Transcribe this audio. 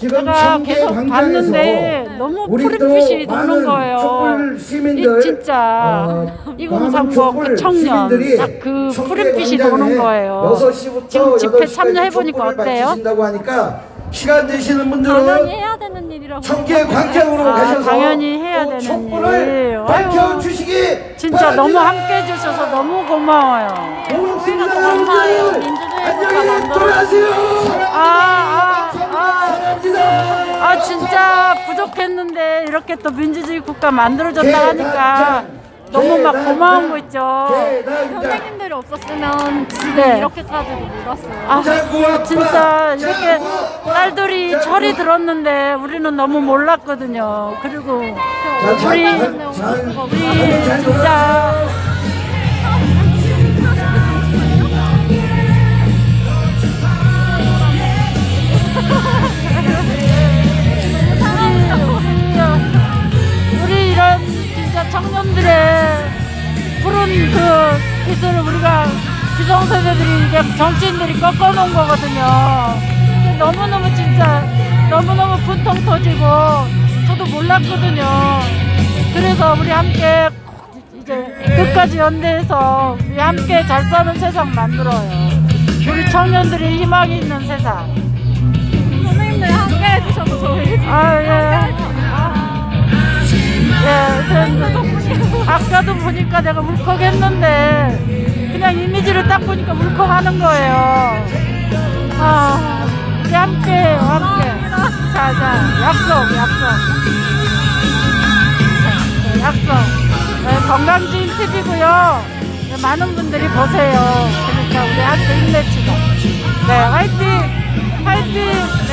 지금 제가 계속 봤는데 너무 푸른빛이 또 도는 거예요. 촛불 시민들 이 진짜 어, 2030 많은 그 촛불 청년 딱 그 푸른빛이 도는 거예요. 6시부터 지금 집회 8시까지 참여해 보니까 촛불을 어때요? 시간 되시는 당연히 분들은 해야 되는 일이라고. 청계 광장으로 아, 가셔서 당연히 해야 또 되는 촛불을 일. 밝혀 주시기 진짜 너무 바랍니다. 함께 해 주셔서 너무 고마워요. 고맙습니다 고마워요. 아, 진짜 부족했는데 이렇게 또 민주주의 국가 만들어줬다 하니까 너무 막 고마운 거 있죠. 선생님들이 없었으면 지금 네. 이렇게까지 못 왔어요. 아, 진짜 이렇게 딸들이 철이 들었는데 우리는 너무 몰랐거든요. 그리고 우리 우리 진짜 청년들의 푸른 그 기술을 우리가 기성세대들이 이제 정치인들이 꺾어놓은 거거든요. 너무너무 진짜 너무너무 분통 터지고 저도 몰랐거든요. 그래서 우리 함께 이제 끝까지 연대해서 우리 함께 잘 사는 세상 만들어요. 우리 청년들이 희망이 있는 세상. 선생님들 함께 해주셔서 저희 아, 예. 예, 그랬는데 아까도 보니까 내가 울컥했는데 그냥 이미지를 딱 보니까 울컥하는 거예요. 아, 우리 함께해요, 함께. 자, 자, 약속, 약속. 자, 약속. 네, 건강지인 TV고요. 네, 많은 분들이 보세요. 그러니까 우리 함께 힘내시다. 네, 화이팅! 화이팅!